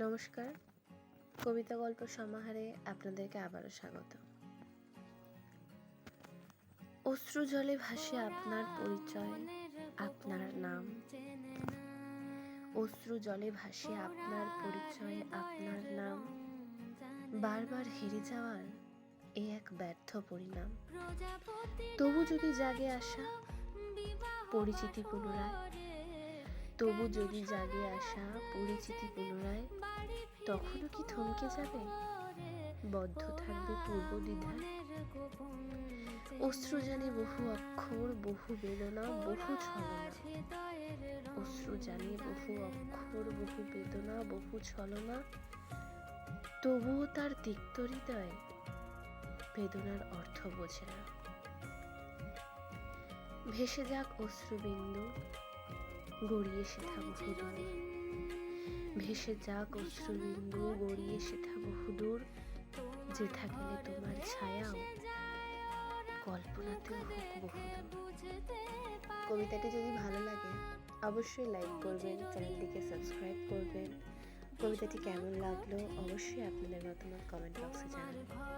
নমস্কার। কবিতা গল্প সমাহারে আপনাদেরকে আবারও স্বাগত। অশ্রু জলে ভাসে আপনার পরিচয়, আপনার নাম। অশ্রু জলে ভাসে আপনার পরিচয়, আপনার নাম। বারবার হেরে যাওয়ার এ এক ব্যর্থ পরিণাম। তবু যদি জাগে আসা পরিচিতি পুনরায় তবু যদি জাগে আসা পরিচিতি পুনরায়, তখনও কি থমকে যাবে? বদ্ধ থাকবে পূর্ব দ্বিধায় অশ্রু জানে বহু অক্ষর, বহু বেদনা, বহু ছলনা। অশ্রু জানে বহু অক্ষর, বহু বেদনা, বহু ছলনা। তবুও তার তিক্ত হৃদয় বেদনার অর্থ বোঝে না। ভেসে যাক অশ্রুবিন্দু। গড়িয়ে সেথা বহুদূর ভেসে যাক অশ্রুবিন্দু, গড়িয়ে সেথা বহুদূর যে গেলে তোমার ছায়াও কল্পনাতেও হোক বহুদূর। কবিতাটি যদি ভালো লাগে, অবশ্যই লাইক করবেন, চ্যানেলটিকে সাবস্ক্রাইব করবেন। কবিতাটি কেমন লাগল, অবশ্যই আপনাদের মতামত কমেন্ট বক্সে জানাবেন।